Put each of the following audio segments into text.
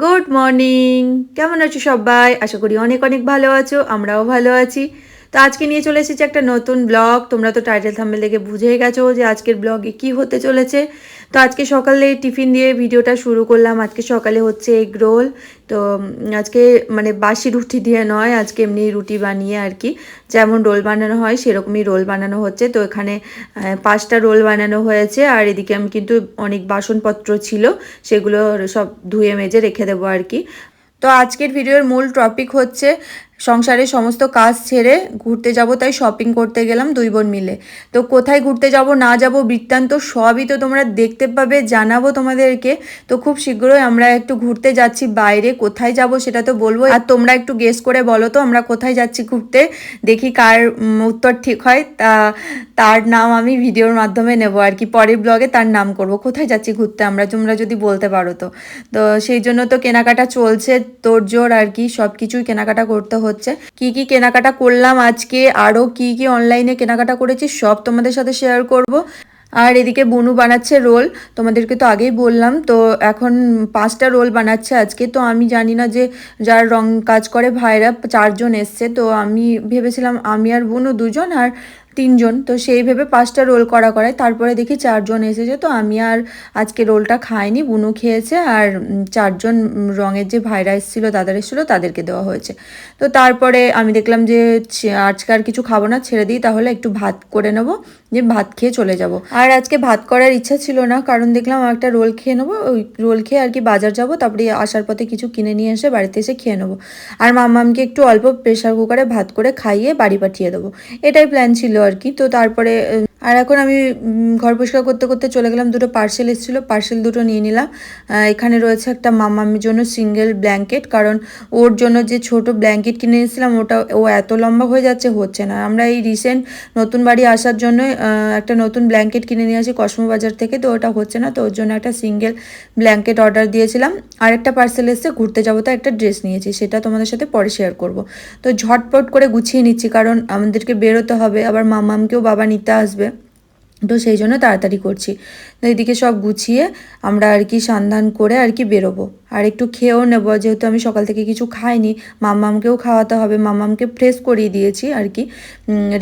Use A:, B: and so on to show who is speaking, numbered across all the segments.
A: Good morning কেমন আছো সবাই? আশা করি অনেক অনেক ভালো আছো আমরাও ভালো আছি। তো আজকে নিয়ে চলে এসেছি একটা নতুন ব্লগ। তোমরা তো টাইটেল থাম্বেল দেখে বুঝেই গেছো যে আজকের ব্লগে কি হতে চলেছে। তো আজকে সকালে টিফিন দিয়ে ভিডিওটা শুরু করলাম। আজকে সকালে হচ্ছে এগ রোল। তো আজকে মানে বাসি রুটি দিয়ে নয়, আজকে এমনি রুটি বানিয়ে আর কি। যেমন রোল বানানো হয়, সেরকমই রোল বানানো হচ্ছে। তো এখানে পাঁচটা রোল বানানো হয়েছে। আর এদিকে আমি কিন্তু অনেক বাসনপত্র ছিল, সেগুলো সব ধুয়ে মেজে রেখে দেবো আর কি। তো আজকের ভিডিওর মূল টপিক হচ্ছে সংসারের সমস্ত কাজ ছেড়ে ঘুরতে যাব, তাই শপিং করতে গেলাম দুই বোন মিলে। তো কোথায় ঘুরতে যাব, না যাব, বৃত্তান্ত সবই তো তোমরা দেখতে পাবে, জানাব তোমাদেরকে। তো খুব শীঘ্রই আমরা একটু ঘুরতে যাচ্ছি, বাইরে কোথায় যাব সেটা তো বলব। আর তোমরা একটু গেস করে বলো তো, আমরা কোথায় যাচ্ছি ঘুরতে? দেখি কার উত্তর ঠিক হয়। তা, তার নাম আমি ভিডিওর মাধ্যমে নেব আর কি, পরের ব্লগে তার নাম করব। কোথায় যাচ্ছি ঘুরতে আমরা, তোমরা যদি বলতে পারো তো। তো সেই জন্য তো কেনাকাটা চলছে, তোড়জোড় আর কি সব কিছুই কেনাকাটা করতে হচ্ছে। কি কি কেনাকাটা করলাম আজকে আরও কি কি অনলাইনে কেনাকাটা করেছি, সব তোমাদের সাথে শেয়ার করব। আর এদিকে বনু বানাচ্ছে রোল, তোমাদেরকে তো আগেই বললাম, তো এখন পাঁচটা রোল বানাচ্ছে আজকে। তো আমি জানি না যে যার রং কাজ করে, ভাইরা চারজন এসছে, তো আমি ভেবেছিলাম আমি আর বনু দুজন, আর তিনজন, তো সেই ভেবে পাঁচটা রোল করা করায়। তারপরে দেখি চারজন এসেছে, তো আমি আর আজকে রোলটা খাইনি। বুনু খেয়েছে আর চারজন রঙের যে ভাইরা এসেছিল, দাদার এসেছিল, তাদেরকে দেওয়া হয়েছে। তো তারপরে আমি দেখলাম যে আজকে আর কিছু খাব না, ছেড়ে দিই, তাহলে একটু ভাত করে নেব, যে ভাত খেয়ে চলে যাব। আর আজকে ভাত করার ইচ্ছা ছিল না, কারণ দেখলাম একটা রোল খেয়ে নেব, ওই রোল খেয়ে আর কি বাজার যাব, তারপরে আসার পথে কিছু কিনে নিয়ে এসে বাড়িতে এসে খেয়ে নেব। আর মামামকে একটু অল্প প্রেশার কুকারে ভাত করে খাইয়ে বাড়ি পাঠিয়ে দেবো। এটাই প্ল্যান ছিল আর কি। তো তারপরে আর এখন আমি ঘর পরিষ্কার করতে করতে চলে গেলাম। দুটো পার্সেল এসেছিল পার্সেল দুটো নিয়ে নিলাম। এখানে রয়েছে একটা মামামির জন্য সিঙ্গেল ব্ল্যাঙ্কেট কারণ ওর জন্য যে ছোট ব্ল্যাঙ্কেট কিনে নিয়েছিলাম ওটা, ও এত লম্বা হয়ে যাচ্ছে, হচ্ছে না। আমরা এই রিসেন্ট নতুন বাড়ি আসার জন্য একটা নতুন ব্ল্যাঙ্কেট কিনে নিয়ে আসি কসমো বাজার থেকে, তো ওটা হচ্ছে না। তো ওর জন্য একটা সিঙ্গেল ব্ল্যাঙ্কেট অর্ডার দিয়েছিলাম। আর একটা পার্সেল এসে ঘুরতে যাব তো একটা ড্রেস নিয়েছি, সেটা তোমাদের সাথে পরে শেয়ার করব। তো ঝটপট করে গুছিয়ে নিচ্ছি, কারণ আমাদেরকে বেরোতে হবে, আবার মামামকেও বাবা নিতে আসবে। তো সেই জন্য তাড়াতাড়ি করছি। এদিকে সব গুছিয়ে আমরা আর কি সন্ধান করে আর কি বেরোবো। আর একটু খেয়েও নেব। যেহেতু আমি সকাল থেকে কিছু খাইনি, মাম্মামকেও খাওয়াতে হবে। মাম্মামকে ফ্রেশ করিয়ে দিয়েছি আর কি।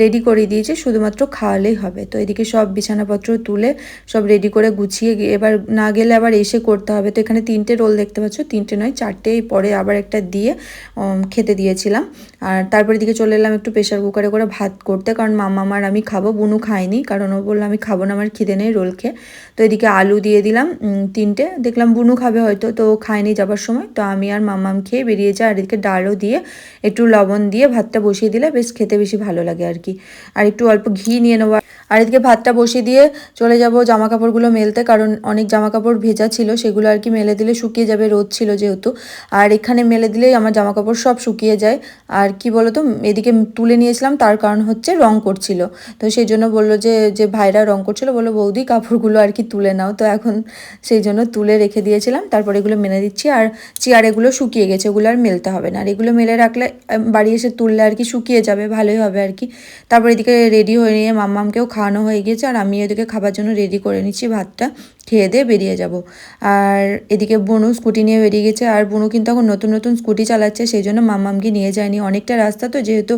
A: রেডি করিয়ে দিয়েছি, শুধুমাত্র খাওয়ালেই হবে। তো এদিকে সব বিছানাপত্র তুলে সব রেডি করে গুছিয়ে এবার না গেলে আবার এসে করতে হবে। তো এখানে তিনটে রোল দেখতে পাচ্ছ, তিনটে নয়, চারটে। পরে আবার একটা দিয়ে খেতে দিয়েছিলাম। আর তারপরে দিকে চলে এলাম একটু প্রেশার কুকারে করে ভাত করতে। কারণ মাম্মা আমার আমি খাব, বুনু খাইনি কারণ ও বলল, আমি খাব না, আমার খিদে নেই রোল খেয়ে। তো এদিকে আলু দিয়ে দিলাম তিনটে। দেখলাম বুনু খাবে হয়তো, তো ও খায়নি যাবার সময়। তো আমি আর মামাম খেয়ে বেরিয়ে যাই আর এদিকে ডালও দিয়ে, একটু লবণ দিয়ে ভাতটা বসিয়ে দিলে বেশ খেতে বেশি ভালো লাগে আর কি। আর একটু অল্প ঘি নিয়ে নেব আর এদিকে ভাতটা বসিয়ে দিয়ে চলে যাব জামা কাপড়গুলো মেলতে, কারণ অনেক জামা কাপড় ভেজা ছিল, সেগুলো আর কি মেলে দিলে শুকিয়ে যাবে, রোদ ছিল যেহেতু। আর এখানে মেলে দিলেই আমার জামা কাপড় সব শুকিয়ে যায়। আর কি বলতো, এদিকে তুলে নিয়েছিলাম, তার কারণ হচ্ছে রং করছিল। তো সেই জন্য বলল যে যে ভাইরা রং করছিল, বলল, বৌদি, কাপড়গুলো আর কি তুলে নাও। তো এখন সেই জন্য তুলে রেখে দিয়েছিলাম, তারপর এগুলো মেনে দিচ্ছি। আর চেয়ার এগুলো শুকিয়ে গেছে ওগুলো আর মেলতে হবে না। আর এগুলো মেলে রাখলে বাড়ি এসে তুললে আর কি শুকিয়ে যাবে, ভালোই হবে আর কি। তারপর এদিকে রেডি হয়ে নিয়ে মাম্মামকেও খাওয়ানো হয়ে গিয়েছে আর আমি এদিকে খাবার জন্য রেডি করে নিচ্ছি, ভাতটা খেয়ে দিয়ে বেরিয়ে যাব। আর এদিকে বনু স্কুটি নিয়ে বেরিয়ে গেছে আর বনু কিন্তু এখন নতুন নতুন স্কুটি চালাচ্ছে, সেই জন্য মাম্মামকে নিয়ে যায়নি। অনেকটা রাস্তা তো যেহেতু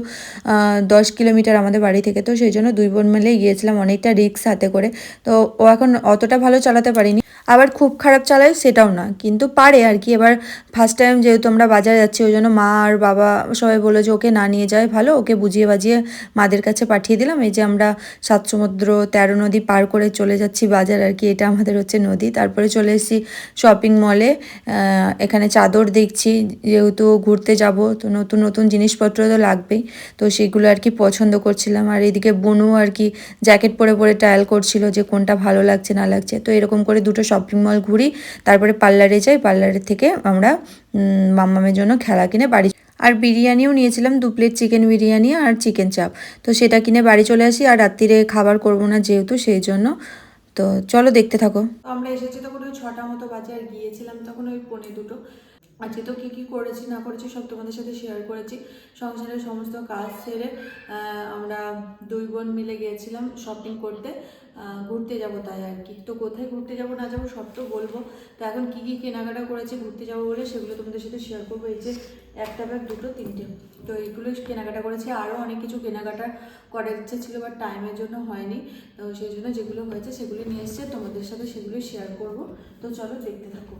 A: দশ কিলোমিটার আমাদের বাড়ি থেকে, তো সেই জন্য দুই বোন মিলেই গিয়েছিলাম অনেকটা রিক্স হাতে করে। তো ও এখন অতটা ভালো চালাতে পারিনি, আবার খুব খারাপ চালায় সেটাও না, কিন্তু পারে আর কি। এবার ফার্স্ট টাইম যেহেতু আমরা বাজারে যাচ্ছি, ওই জন্য মা আর বাবা সবাই বলে যে ওকে না নিয়ে যায় ভালো, ওকে বুঝিয়ে বাজিয়ে মাদের কাছে পাঠিয়ে দিলাম। এই যে আমরা সাত সমুদ্র তেরো নদী পার করে চলে যাচ্ছি বাজার আর কি, এটা আমাদের হচ্ছে নদী। তারপরে চলে এসেছি শপিং মলে এখানে চাদর দেখছি, যেহেতু ঘুরতে যাব, তো নতুন নতুন জিনিসপত্র তো লাগবেই। তো সেগুলো আর কি পছন্দ করছিলাম। আর এদিকে বনু আর কি জ্যাকেট পরে পরে ট্রায়াল করছিল যে কোনটা ভালো লাগছে, না লাগছে। তো এরকম করে দুটো শপিং মল ঘুরি। তারপরে পার্লারে যাই পার্লারের থেকে আমরা মাম্মামের জন্য খেলা কিনে বাড়ি আর বিরিয়ানিও নিয়েছিলাম, দু প্লেট চিকেন বিরিয়ানি আর চিকেন চাপ তো সেটা কিনে বাড়ি চলে আসি আর রাত্রিরে খাবার করব না যেহেতু সেই জন্য। তো চলো দেখতে থাকো। আমরা এসেছি তখন ওই ছটা মতো বাজে আর গিয়েছিলাম তখন ওই পনেরো দুটো। আজকে তো কী কী করেছি, না করেছি সব তোমাদের সাথে শেয়ার করেছি। সংসারের সমস্ত কাজ সেরে আমরা দুই বোন মিলে গিয়েছিলাম শপিং করতে। ঘুরতে যাব তাই আর কি। তো কোথায় ঘুরতে যাব, না যাব সব তো বলব। তো এখন কী কী কেনাকাটা করেছে, ঘুরতে যাব বলে সেগুলো তোমাদের সাথে শেয়ার করব। এই যে একটা ব্যাগ দুটো, তিনটে। তো এইগুলো কেনাকাটা করেছি। আরও অনেক কিছু কেনাকাটা করার ইচ্ছে ছিল বাট টাইমের জন্য হয়নি। তো সেই জন্য যেগুলো হয়েছে সেগুলো নিয়ে এসছে তোমাদের সাথে সেগুলোই শেয়ার করব। তো চলো দেখতে থাকো।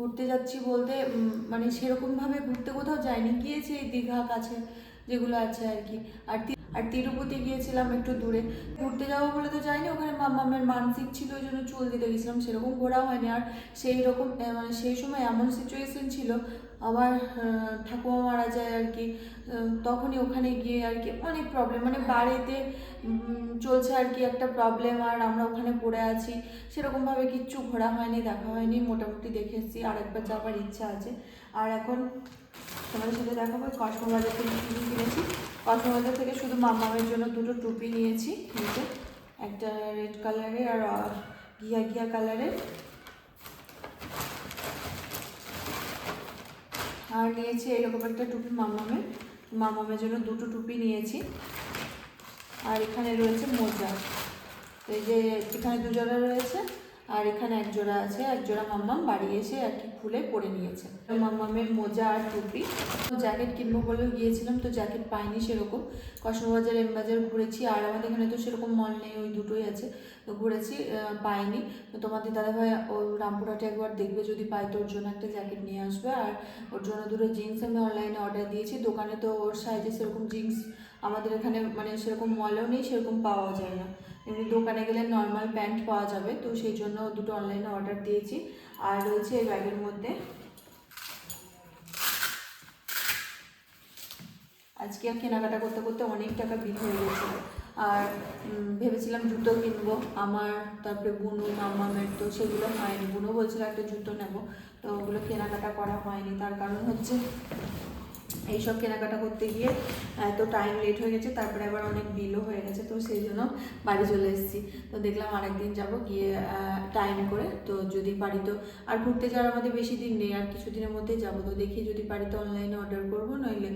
A: ঘুরতে যাচ্ছি বলতে মানে সেরকমভাবে ঘুরতে কোথাও যাইনি, গিয়েছি এই দীঘা কাছে যেগুলো আছে আর কি। আর আর তিরুপতি গিয়েছিলাম একটু দূরে। ঘুরতে যাব বলে তো যাইনি, ওখানে মামামের মানসিক ছিল, ওই জন্য চুল দিতে গেছিলাম, সেরকম ঘোরা হয়নি। আর সেই রকম মানে সেই সময় এমন সিচুয়েশন ছিল আমার ঠাকুমা মারা যায় আর কি তখনই ওখানে গিয়ে আর কি অনেক প্রবলেম মানে বাড়িতে চলছে আর কি একটা প্রবলেম আর আমরা ওখানে পড়ে আছি। সেরকমভাবে কিচ্ছু ঘোরা হয়নি, দেখা হয়নি, মোটামুটি দেখে এসেছি আর একবার যাওয়ার ইচ্ছা আছে। আর এখন তোমাদের সাথে দেখাবো কসমোবাজার থেকে কী কিনেছি। কসমোবাজার থেকে শুধু মামামের জন্য দুটো টুপি নিয়েছি একটা রেড কালারের আর ঘিয়া ঘিয়া কালারের আর নিয়েছি এরকম একটা টুপি মামামের মামামের জন্য দুটো টুপি নিয়েছি। আর এখানে রয়েছে মোজা। এই যে এখানে দুজোড়া রয়েছে। আর এখানে এক জোড়া আছে এক জোড়া মাম্মাম বাড়ি এসে আর কি খুলে পরে নিয়েছে। মাম্মামের মোজা আর টুপি। জ্যাকেট কিনবো বলে গিয়েছিলাম, তো জ্যাকেট পাইনি সেরকম। কসমোবাজার, এমবাজার ঘুরেছি, আর আমাদের এখানে তো সেরকম মল নেই, ওই দুটোই আছে। তো ঘুরেছি পাইনি। তো তোমাদের দাদাভাই, ও রামপুরহাটে একবার দেখবে যদি পাই তো ওর জন্য একটা জ্যাকেট নিয়ে আসবে। আর ওর জন্য দুটো জিন্স আমি অনলাইনে অর্ডার দিয়েছি। দোকানে তো ওর সাইজে সেরকম জিন্স আমাদের এখানে মানে সেরকম মলেও নেই, সেরকম পাওয়া যায় না। এমনি দোকানে গেলে নর্মাল প্যান্ট পাওয়া যাবে। তো সেই জন্য দুটো অনলাইনে অর্ডার দিয়েছি। আর রয়েছে এই ব্যাগের মধ্যে। আজকে আর কেনাকাটা করতে করতে অনেক টাকা বিল হয়ে গেছিল। আর ভেবেছিলাম জুতো কিনবো। আমার, তারপরে বুনু মামামের তো সেগুলো হয়নি। বুনু বলছিল একটা জুতো নেব। তো ওগুলো কেনাকাটা করা হয়নি। তার কারণ হচ্ছে এইসব কেনাকাটা করতে গিয়ে এত টাইম লেট হয়ে গেছে, তারপরে আবার অনেক বিলও হয়ে গেছে, তো সেই জন্য বাড়ি চলে এসেছি। তো দেখলাম আরেকদিন যাব, গিয়ে টাইম করে, তো যদি পারি তো। আর ঘুরতে যাওয়ার আমাদের বেশি দিন নেই, আর কিছু দিনের মধ্যেই যাব। তো দেখি যদি পারি তো অনলাইনে অর্ডার করব, নইলে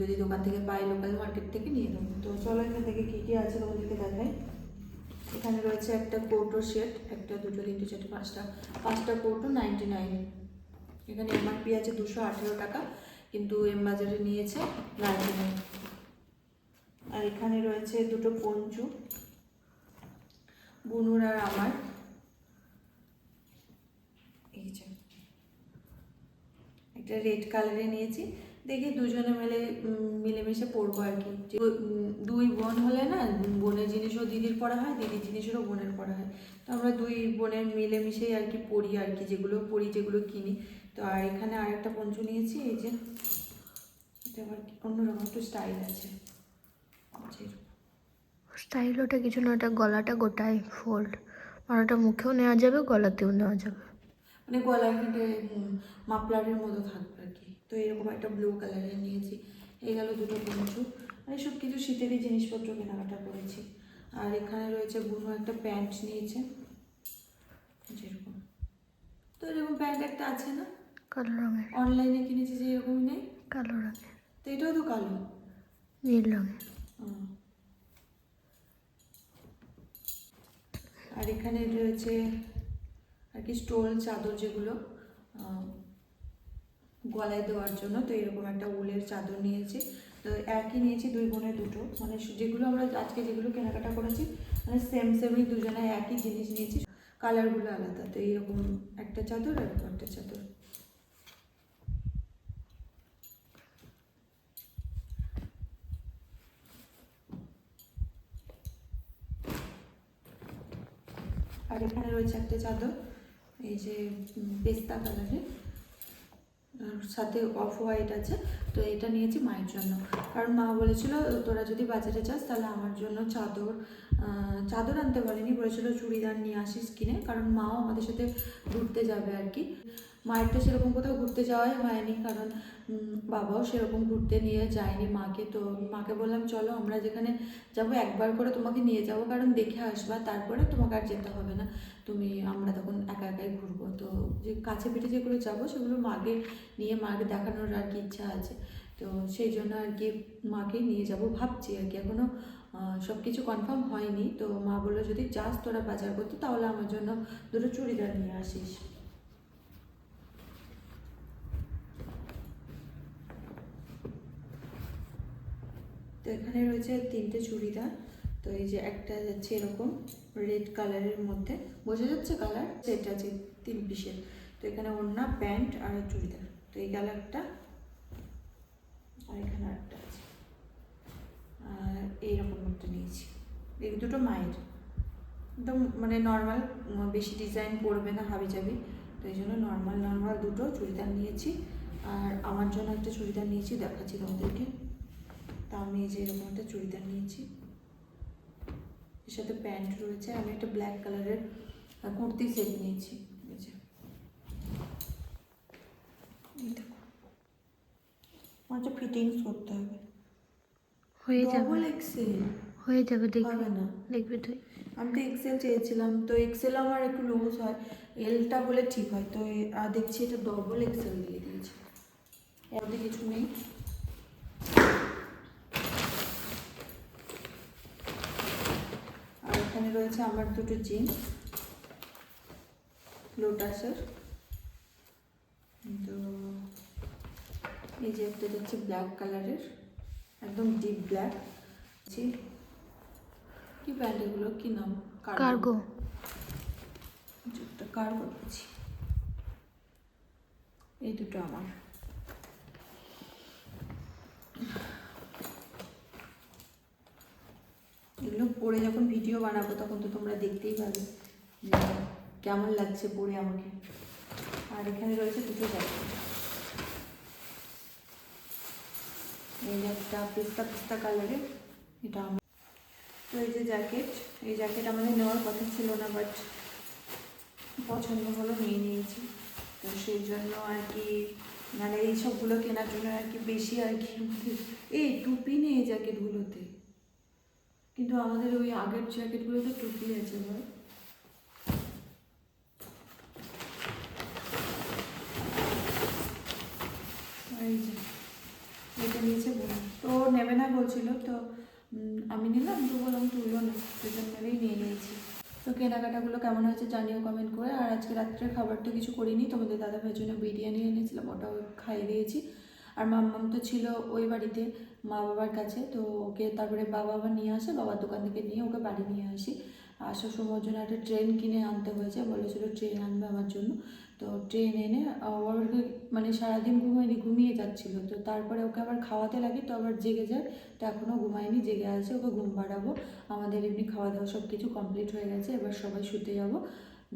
A: যদি দোকান থেকে পাই লোকাল মার্কেট থেকে নিয়ে নেব। তো চলো এখান থেকে কী কী আছে তোমাদেরকে দেখাই। এখানে রয়েছে একটা কৌটো সেট একটা, দুটো, তিনটে, চারটে, পাঁচটা। পাঁচটা কৌটো নাইনটি নাইন এখানে এমআরপি আছে দুশো আঠেরো টাকা। কিন্তু এম বাজারে নিয়েছে নাইনটি আর এখানে রয়েছে দুটো পঞ্চু, বুনুর আর আমার। যে, একটা রেড কালারে নিয়েছি। দেখি দুজনে মিলে মিলেমিশে পরবো আর কি। দুই বোন হলে না, বোনের জিনিসও দিদির পড়া হয়, দিদির জিনিসেরও বোনের পড়া হয়। তো আমরা দুই বোনের মিলেমিশেই আর কি পড়ি আর কি, যেগুলো পড়ি, যেগুলো কিনি। তো আর এখানে আর একটা পঞ্চু নিয়েছি এই যে এটা আবার অন্যরকম একটু স্টাইল আছে।
B: স্টাইল ওটা কিছু না ওটা গলাটা গোটাই ফোল্ড আর ওটা মুখেও নেওয়া যাবে গলাতেও নেওয়া যাবে।
A: মানে গলার কিন্তু মাপলারের মতো থাকবে আর কি। তো এরকম একটা ব্লু কালারের নিয়েছি। এই গেল দুটো পঞ্চু। মানে সব কিছু শীতেরই জিনিসপত্র কেনাকাটা করেছি। আর এখানে রয়েছে বুনো একটা প্যান্ট নিয়েছে। যেরকম। তো এরকম প্যান্ট একটা আছে না?
B: কালো রঙের।
A: অনলাইনে কিনেছি যে এরকম নেই?
B: কালো রঙের।
A: তো এটাও তো কালো।
B: নীল রঙের।
A: আর এখানে রয়েছে আর কি স্টোল চাদর যেগুলো গলায় দেওয়ার জন্য। তো এরকম একটা উলের চাদর নিয়েছি। তো একই নিয়েছি দুই বোনের দুটো। মানে যেগুলো আমরা আজকে যেগুলো কেনাকাটা করেছি মানে সেম সেমই দুজনে একই জিনিস নিয়েছি। কালারগুলো আলাদা। তো এইরকম একটা চাদর আর একটা চাদর। আর এখানে রয়েছে একটা চাদর, এই যে পেস্তা কালারের। সাথে অফ হোয়াইট আছে, তো এটা নিয়েছি মায়ের জন্য। কারণ মা বলেছিল, তোরা যদি বাজারে যাস, তাহলে আমার জন্য চাদর চাদর আনতে বলেনি, বলেছিল চুড়িদার নিয়ে আসিস কিনে, কারণ মাও আমাদের সাথে ঘুরতে যাবে আর কি। মায়ের তো সেরকম কোথাও ঘুরতে যাওয়াই হয়নি, কারণ বাবাও সেরকম ঘুরতে নিয়ে যায়নি মাকে। তো মাকে বললাম, চলো আমরা যেখানে যাব, একবার করে তোমাকে নিয়ে যাব, কারণ দেখে আসবা, তারপরে তোমাকে আর যেতে হবে না। তুমি, আমরা তখন একা একাই ঘুরবো। তো যে কাছে পিঠে যেগুলো যাব, সেগুলো মাকে নিয়ে, মাকে দেখানোর আর কি ইচ্ছা আছে। তো সেই জন্য আর কি মাকে নিয়ে যাব ভাবছি আর কি। এখনও সব কিছু কনফার্ম হয়নি। তো মা বলল, যদি যাস তোরা বাজার করতে, তাহলে আমার জন্য দুটো চুড়িদার নিয়ে আসিস। তো এখানে রয়েছে তিনটে চুড়িদার। তো এই যে একটা যাচ্ছে এরকম রেড কালারের মধ্যে। বোঝা যাচ্ছে কালার? সেট আছে তিন পিসের। তো এখানে ওড়না, প্যান্ট আর চুড়িদার। তো এই কালারটা আর এখানে একটা আছে। আর এইরকম একটা নিয়েছি। এই দুটো মায়ের। একদম মানে নর্মাল বেশি ডিজাইন পড়বে না হাবি যাবি তো এই জন্য নর্মাল নর্মাল দুটো চুড়িদার নিয়েছি। আর আমার জন্য একটা চুড়িদার নিয়েছি, দেখাচ্ছি তোমাদেরকে। আমি যে এরকম একটা চুড়িদার নিয়েছি। এর সাথে প্যান্ট রয়েছে। আমি একটা ব্ল্যাক কালারের কুর্তি সেট নিয়েছি। তো ফিটিংস করতে হবে।
B: হয়ে যাবে।
A: ডবল এক্সেল
B: হয়ে যাবে দেখবি।
A: না।
B: দেখবি তুই।
A: আমি তো এক্সেল চেয়েছিলাম। তো এক্সেল আমার একটু লুজ হয়। এলটা হলে ঠিক হয়। তো দেখছি এটা ডবল এক্সেল দিয়ে দিয়েছে। এর কিছু নেই আর এখানে রয়েছে আমার দুটো জিন্স লোটাসের। তো এই যে একটা যাচ্ছে ব্ল্যাক কালারের একদম ডিপ ব্ল্যাক কি ব্র্যান্ড এগুলো? কি নাম?
B: কার্গো
A: কার্গো এই দুটো আমার। এগুলো পরে যখন ভিডিও বানাবো তখন তো তোমরা দেখতেই পাবে কেমন লাগছে পরে আমাকে। আর এখানে রয়েছে দুটো জ্যাকেট এই পিস্তা পিস্তা কালারের এটা তো এই যে জ্যাকেট এই জ্যাকেট আমাদের নেওয়ার কথা ছিল না বাট পছন্দ হলো, নিয়ে নিয়েছি। তো সেই জন্য আর কি মানে এই সবগুলো কেনার জন্য আর কি বেশি আর কি এই টুপি নেই এই জ্যাকেটগুলোতে কিন্তু আমাদের ওই আগের জ্যাকেটগুলোতে টুপি আছে বল এই যে, এটা নিয়েছে বোন। তো ও নেবে না বলছিল, তো আমি নিলাম, তো বললাম তুইও না মিলেই নিয়ে নিয়েছি। তো কেনাকাটাগুলো কেমন হয়েছে জানিও কমেন্ট করে। আর আজকে রাত্রের খাবার তো কিছু করিনি, তোমাদের দাদা ভাইয়ের জন্য বিরিয়ানি এনেছিলাম, ওটাও খাইয়ে দিয়েছি। আর মাম্মাম তো ছিল ওই বাড়িতে মা বাবার কাছে। তো ওকে তারপরে বাবা আবার নিয়ে আসে, বাবার দোকান থেকে নিয়ে ওকে বাড়ি নিয়ে আসি। আসার সময় ওর জন্য একটা ট্রেন কিনে আনতে হয়েছে, বলেছিল ট্রেন আনবে আমার জন্য। তো ট্রেন এনে ওকে মানে সারাদিন ঘুমায়নি, ঘুমিয়ে যাচ্ছিল। তো তারপরে ওকে আবার খাওয়াতে লাগে, তো আবার জেগে যায়। তো এখনও ঘুমায়নি, জেগে আছে, ওকে ঘুম পাড়াবো। আমাদের এমনি খাওয়া দাওয়া সব কিছু কমপ্লিট হয়ে গেছে, এবার সবাই শুতে যাব।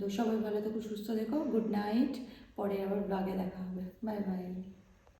A: তো সবাই ভালো থেকো, সুস্থ দেখো গুড নাইট পরে আবার ব্লগে দেখা হবে। Bye bye